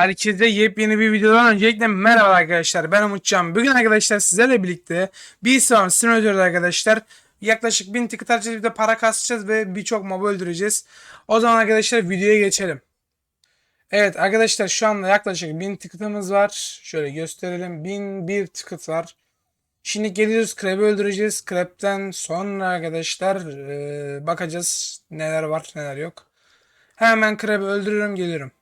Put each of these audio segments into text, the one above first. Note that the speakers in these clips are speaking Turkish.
Herkese yepyeni bir videodan öncelikle merhaba arkadaşlar ben Umutcan. Bugün arkadaşlar sizlerle birlikte bir sıram simülatörde arkadaşlar yaklaşık 1000 ticket harcayacağız bir de para kasacağız ve birçok mob öldüreceğiz. O zaman arkadaşlar videoya geçelim. Evet arkadaşlar şu anda yaklaşık 1000 ticket'ımız var. Şöyle gösterelim 1001 ticket var. Şimdi geliyoruz Crab'ı öldüreceğiz. Crab'den sonra arkadaşlar bakacağız neler var neler yok. Hemen Crab'ı öldürüyorum geliyorum.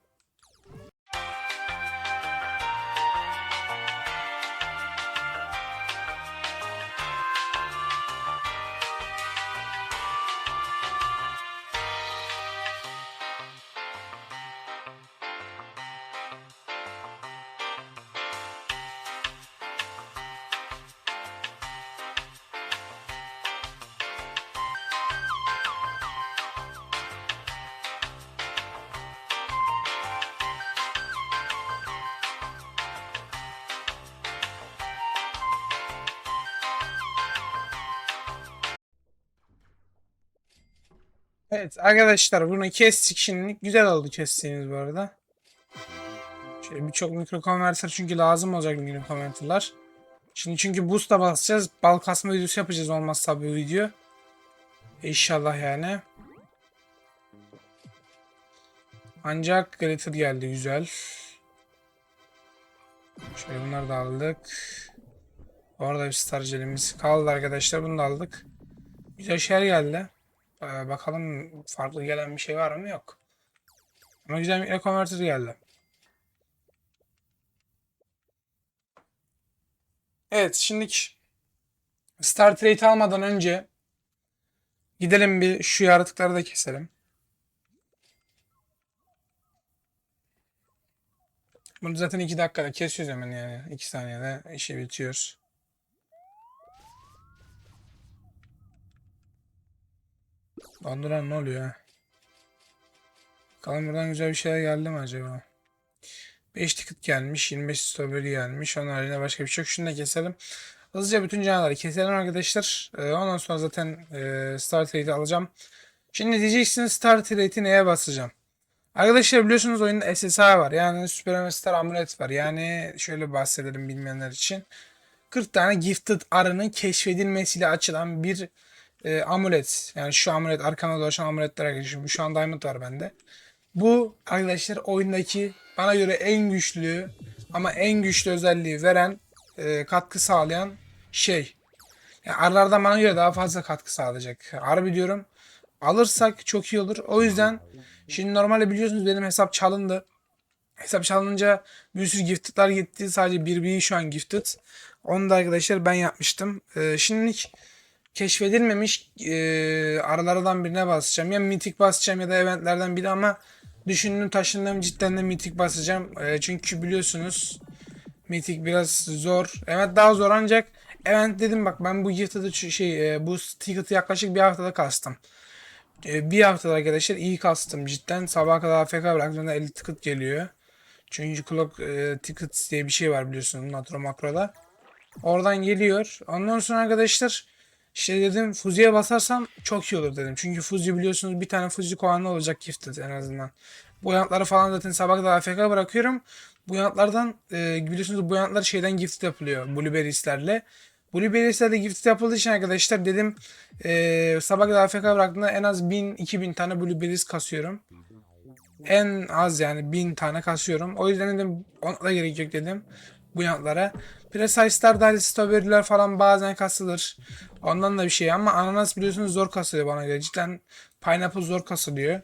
Evet arkadaşlar bunu kestik şimdilik. Güzel oldu kestiğiniz bu arada. Şöyle birçok mikro konverter çünkü lazım olacak mikro konverterler. Şimdi çünkü boost'a basacağız. Bal kasma videosu yapacağız olmazsa bu video. İnşallah yani. Ancak glitter geldi güzel. Şöyle bunları da aldık. Orada bir star jelimiz kaldı arkadaşlar. Bunu da aldık. Güzel şeyler geldi. Ee, bakalım farklı gelen bir şey var mı? Yok. Ama güzel bir converter geldi. Evet, şimdi Start Rate almadan önce gidelim bir şu yaratıkları da keselim. Bunu zaten 2 dakikada kesiyoruz hemen yani. 2 saniyede işi bitiyor. Donduran ne oluyor ha? Bakalım buradan güzel bir şeyler geldi mi acaba? 5 ticket gelmiş, 25 strawberry gelmiş. Onun haricinde başka bir şey yok. Şunu da keselim. Hızlıca bütün canavarları keselim arkadaşlar. Ee, ondan sonra zaten e, start rate'i alacağım. Şimdi diyeceksiniz start rate'i neye basacağım? Arkadaşlar biliyorsunuz oyunda SSI var. Yani Super Star Amulet var. Yani şöyle bahsedelim bilmeyenler için. 40 tane gifted arının keşfedilmesiyle açılan bir e, amulet. Yani şu amulet arkama dolaşan amuletler arkadaşlar. Şu an diamond var bende. Bu arkadaşlar oyundaki bana göre en güçlü ama en güçlü özelliği veren e, katkı sağlayan şey. Yani aralardan bana göre daha fazla katkı sağlayacak. Harbi diyorum. Alırsak çok iyi olur. O yüzden şimdi normalde biliyorsunuz benim hesap çalındı. Hesap çalınınca bir sürü gifted'lar gitti. Sadece bir şu an gifted. Onu da arkadaşlar ben yapmıştım. Ee, şimdilik keşfedilmemiş e, aralardan birine basacağım. Ya mitik basacağım ya da eventlerden biri ama düşündüm taşındım cidden de mitik basacağım. E, çünkü biliyorsunuz mitik biraz zor. Evet daha zor ancak event dedim bak ben bu gifted'ı şey e, bu ticket'ı yaklaşık bir haftada kastım. E, bir haftada arkadaşlar iyi kastım cidden. Sabaha kadar AFK bıraktığımda 50 ticket geliyor. Çünkü clock e, tickets diye bir şey var biliyorsunuz Natro Makro'da. Oradan geliyor. Ondan sonra arkadaşlar işte dedim Fuzi'ye basarsam çok iyi olur dedim. Çünkü Fuzi biliyorsunuz bir tane Fuzi kovanı olacak gifted en azından. Bu yanıtları falan zaten sabah kadar AFK bırakıyorum. Bu yanıtlardan e, biliyorsunuz bu yanıtlar şeyden gifted yapılıyor. Blueberries'lerle. Blueberries'lerle gifted yapıldığı için arkadaşlar dedim e, sabah kadar AFK bıraktığımda en az 1000-2000 tane Blueberries kasıyorum. En az yani 1000 tane kasıyorum. O yüzden dedim ona da gerek yok dedim bu yanıtlara. Precise'lar dahil strawberry'ler falan bazen kasılır. Ondan da bir şey ama ananas biliyorsunuz zor kasılıyor bana göre. Cidden pineapple zor kasılıyor.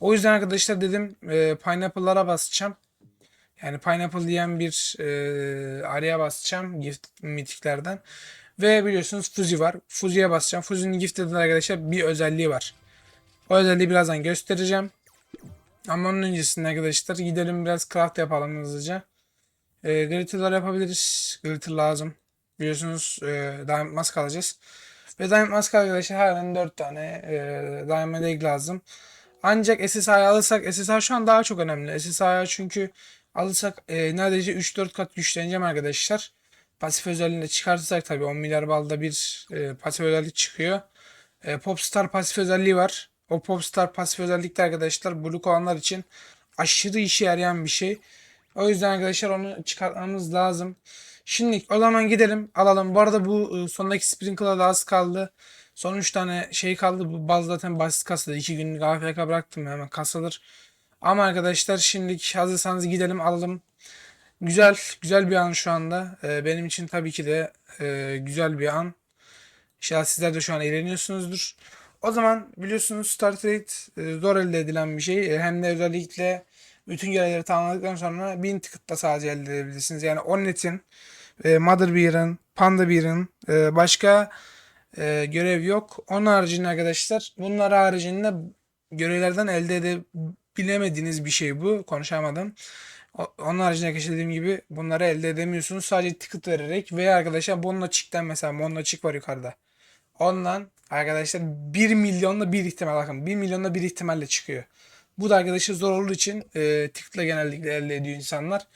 O yüzden arkadaşlar dedim e, pineapple'lara basacağım. Yani pineapple diyen bir e, araya basacağım gift mitiklerden. Ve biliyorsunuz Fuzi var. Fuzi'ye basacağım. Fuzi'nin gifted'in arkadaşlar bir özelliği var. O özelliği birazdan göstereceğim. Ama onun öncesinde arkadaşlar gidelim biraz craft yapalım hızlıca. E, glitter'lar yapabiliriz. Glitter lazım. Biliyorsunuz e, Diamond Mask alacağız. Ve Diamond Mask arkadaşlar halen 4 tane e, Diamond Egg lazım. Ancak SSI alırsak SSI şu an daha çok önemli. SSI çünkü alırsak e, neredeyse 3-4 kat güçleneceğim arkadaşlar. Pasif özelliğini de çıkartırsak tabii 10 milyar balda bir e, pasif özellik çıkıyor. E, Popstar pasif özelliği var. O Popstar pasif özellikte arkadaşlar Blue olanlar için aşırı işe yarayan bir şey. O yüzden arkadaşlar onu çıkartmamız lazım. Şimdi o zaman gidelim alalım. Bu arada bu e, sondaki sprinkler'a da az kaldı. Son 3 tane şey kaldı. Bu baz zaten basit kasada. 2 günlük AFK bıraktım hemen kasılır. Ama arkadaşlar şimdi hazırsanız gidelim alalım. Güzel, güzel bir an şu anda. Ee, benim için tabii ki de e, güzel bir an. İnşallah sizler de şu an eğleniyorsunuzdur. O zaman biliyorsunuz Star Trade e, zor elde edilen bir şey. E, hem de özellikle bütün görevleri tamamladıktan sonra 1000 ticket'la sadece elde edebilirsiniz. Yani Onnet'in, e, Mother Beer'ın, Panda Beer'ın e, başka e, görev yok. Onun haricinde arkadaşlar bunlar haricinde görevlerden elde edebilemediğiniz bir şey bu. Konuşamadım. Onun haricinde arkadaşlar dediğim gibi bunları elde edemiyorsunuz. Sadece ticket vererek veya arkadaşlar Monnachick'ten mesela Monnachick var yukarıda. Ondan arkadaşlar 1 milyonla bir ihtimal bakın 1 milyonla bir ihtimalle çıkıyor. Bu da arkadaşlar zor olduğu için e, tıkla genellikle elde ediyor insanlar.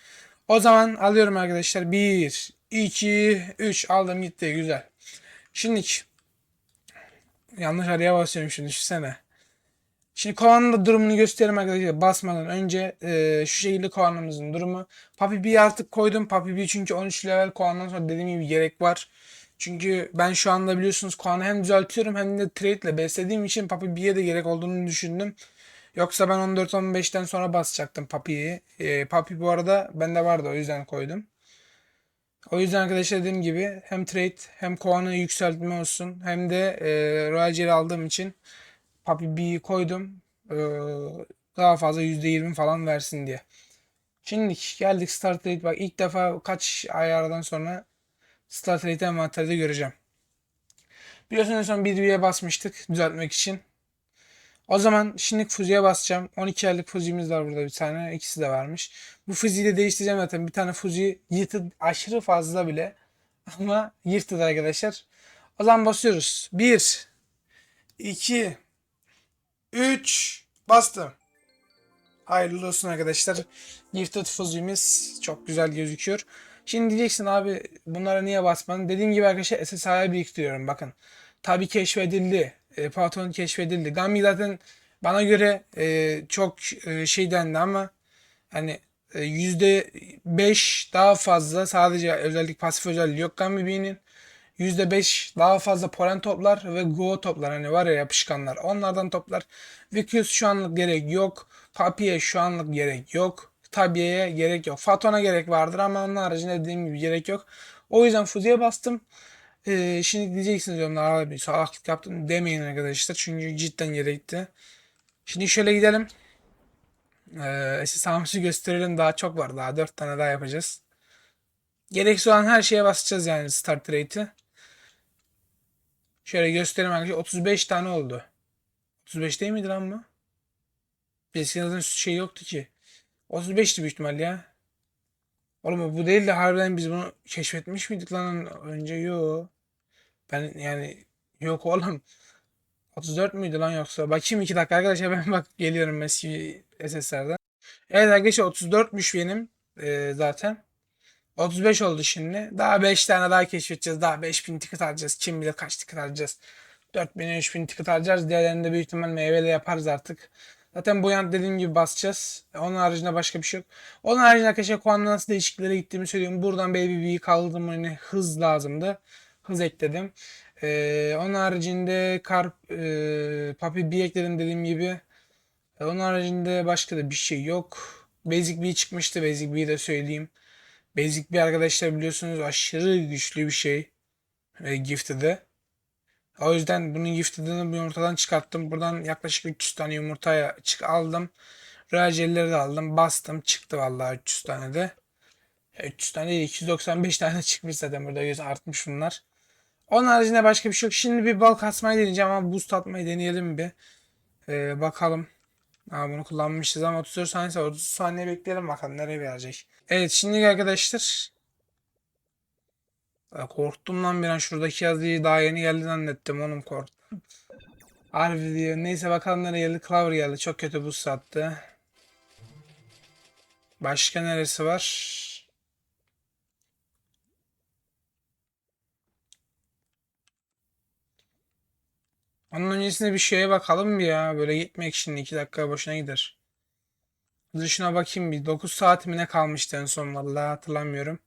O zaman alıyorum arkadaşlar. 1, 2, 3 aldım gitti güzel. Şimdi yanlış araya basıyorum şimdi düşünsene. Şimdi kovanın durumunu göstereyim arkadaşlar. Basmadan önce e, şu şekilde kovanımızın durumu. Papi bir artık koydum. Papi bir çünkü 13 level kovandan sonra dediğim gibi gerek var. Çünkü ben şu anda biliyorsunuz kovanı hem düzeltiyorum hem de trade ile beslediğim için Papi 1'ye de gerek olduğunu düşündüm. Yoksa ben 14-15'ten sonra basacaktım Papi'yi. E, Papi bu arada bende vardı o yüzden koydum. O yüzden arkadaşlar dediğim gibi hem trade hem kovanı yükseltme olsun hem de e, Royal Jelly aldığım için Papi B'yi koydum. E, daha fazla %20 falan versin diye. Şimdi geldik Start Rate. Bak ilk defa kaç ay aradan sonra Start Rate'i envanterde göreceğim. Biliyorsunuz en son bir basmıştık düzeltmek için. O zaman şimdi Fuzi'ye basacağım. 12 aylık Fuzi'miz var burada bir tane. İkisi de varmış. Bu Fuzi'yi de değiştireceğim zaten. Bir tane Fuzi yırtı aşırı fazla bile. Ama yırtıdır arkadaşlar. O zaman basıyoruz. 1 2 3 bastım. Hayırlı olsun arkadaşlar. Gifted Fuzi'miz çok güzel gözüküyor. Şimdi diyeceksin abi bunlara niye basmadın? Dediğim gibi arkadaşlar SSI'ye biriktiriyorum bakın. Tabi keşfedildi. E, Patron keşfedildi. Gami zaten bana göre e, çok e, şey dendi ama hani e, %5 daha fazla sadece özellik pasif özelliği yok Gami B'nin. %5 daha fazla polen toplar ve Go toplar. Hani var ya yapışkanlar. Onlardan toplar. Vicus şu anlık gerek yok. Papiye şu anlık gerek yok. Tabiye'ye gerek yok. Faton'a gerek vardır ama onun haricinde dediğim gibi gerek yok. O yüzden Fuzi'ye bastım. Ee, şimdi diyeceksiniz diyorum abi salaklık yaptım demeyin arkadaşlar. Çünkü cidden gerekti. Şimdi şöyle gidelim. Ee, SSAM'sı gösterelim. Daha çok var. Daha 4 tane daha yapacağız. Gereksiz olan her şeye basacağız yani start rate'i. Şöyle göstereyim arkadaşlar. 35 tane oldu. 35 değil miydi lan bu? Zaten şey yoktu ki. 35'ti büyük ihtimal ya. Oğlum bu değil de harbiden biz bunu keşfetmiş miydik lan önce? Yo. Ben yani yok oğlum. 34 müydü lan yoksa? Bakayım 2 dakika arkadaşlar ben bak geliyorum eski SSR'den. Evet arkadaşlar 34'müş benim e, zaten. 35 oldu şimdi. Daha 5 tane daha keşfedeceğiz. Daha 5000 ticket alacağız. Kim bilir kaç ticket alacağız. 4000 3000 ticket alacağız. Diğerlerini de büyük ihtimal meyveyle yaparız artık. Zaten bu yan dediğim gibi basacağız. Onun haricinde başka bir şey yok. Onun haricinde arkadaşlar Kuan'da nasıl değişikliklere gittiğimi söylüyorum. Buradan Baby B'yi kaldırdım. Hani hız lazımdı. Hız ekledim. Ee, onun haricinde Karp, e, Papi B ekledim dediğim gibi. Ee, onun haricinde başka da bir şey yok. Basic B çıkmıştı. Basic B'yi de söyleyeyim. Basic B arkadaşlar biliyorsunuz aşırı güçlü bir şey. E, Gifted'ı. O yüzden bunun gifted'ını bir ortadan çıkarttım. Buradan yaklaşık 300 tane yumurtaya çık aldım. Royal jelly'leri de aldım. Bastım. Çıktı vallahi 300 tane de. Ya 300 tane değil 295 tane çıkmış zaten burada göz artmış bunlar. Onun haricinde başka bir şey yok. Şimdi bir bal kasmayı deneyeceğim ama boost atmayı deneyelim bir. Ee, bakalım. Aa, bunu kullanmışız ama 34 saniye 30 saniye bekleyelim bakalım nereye verecek. Evet şimdi arkadaşlar korktum lan bir an şuradaki yazıyı daha yeni geldi zannettim oğlum korktum. Harbi diyor. Neyse bakalım nereye geldi. Clover geldi. Çok kötü buz sattı. Başka neresi var? Onun öncesinde bir şeye bakalım bir ya. Böyle gitmek şimdi 2 dakika boşuna gider. Dur şuna bakayım bir. 9 saat mi ne kalmıştı en son vallahi hatırlamıyorum.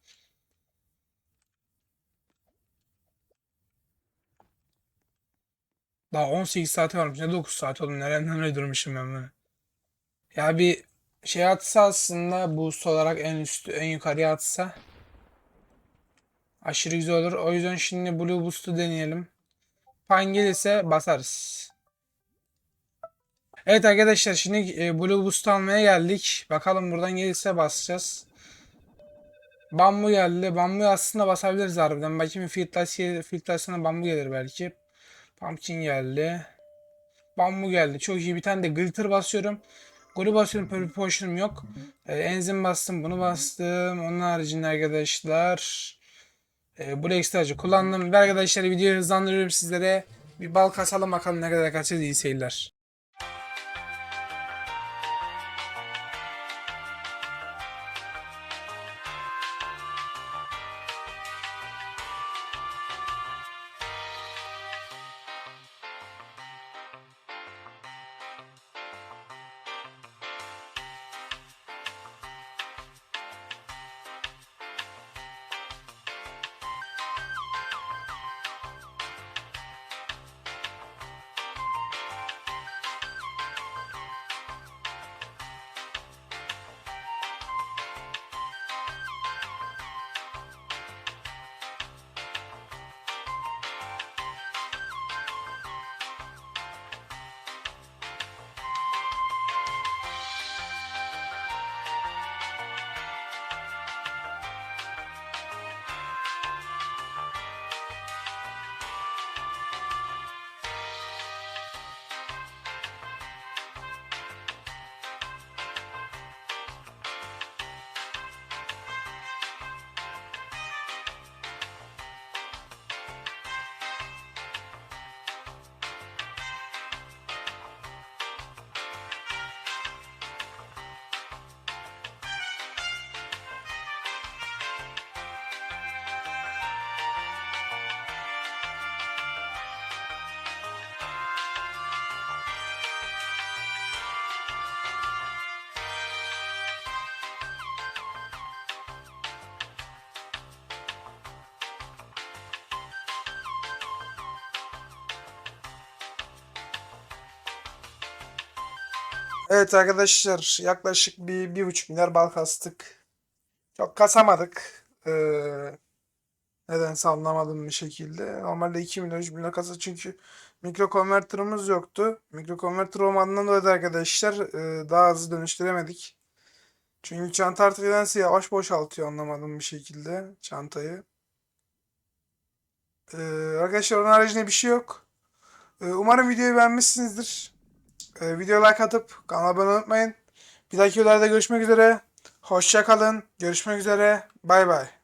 Daha 18 saati varmış. Ne 9 saat oğlum. Nereden öyle durmuşum ben böyle. Ya bir şey atsa aslında boost olarak en üstü en yukarıya atsa aşırı güzel olur. O yüzden şimdi Blue Boost'u deneyelim. Pan gelirse basarız. Evet arkadaşlar şimdi e, Blue Boost almaya geldik. Bakalım buradan gelirse basacağız. Bambu geldi. Bambu aslında basabiliriz harbiden. Bakayım filtrasyon filtrasyona bambu gelir belki. Pumpkin geldi. Bambu geldi. Çok iyi. Bir tane de glitter basıyorum. Golü basıyorum. Purple potion'um yok. Ee, enzim bastım. Bunu bastım. Onun haricinde arkadaşlar e, Black Star'cı kullandım. Ve arkadaşlar videoyu hızlandırıyorum sizlere. Bir bal kasalım bakalım ne kadar kaçacağız. iyi seyirler. Evet arkadaşlar yaklaşık bir, bir buçuk milyar bal kastık. Çok kasamadık. Ee, nedense anlamadım bir şekilde. Normalde 2 milyon 3 milyon kasa çünkü mikro konvertörümüz yoktu. Mikro konvertör olmadığından dolayı da arkadaşlar e, daha hızlı dönüştüremedik. Çünkü çanta artık nedense yavaş boşaltıyor anlamadım bir şekilde çantayı. Ee, arkadaşlar onun haricinde bir şey yok. Ee, umarım videoyu beğenmişsinizdir. Ee, videoya like atıp kanala abone unutmayın. Bir dahaki videolarda görüşmek üzere. Hoşça kalın. Görüşmek üzere. Bay bay.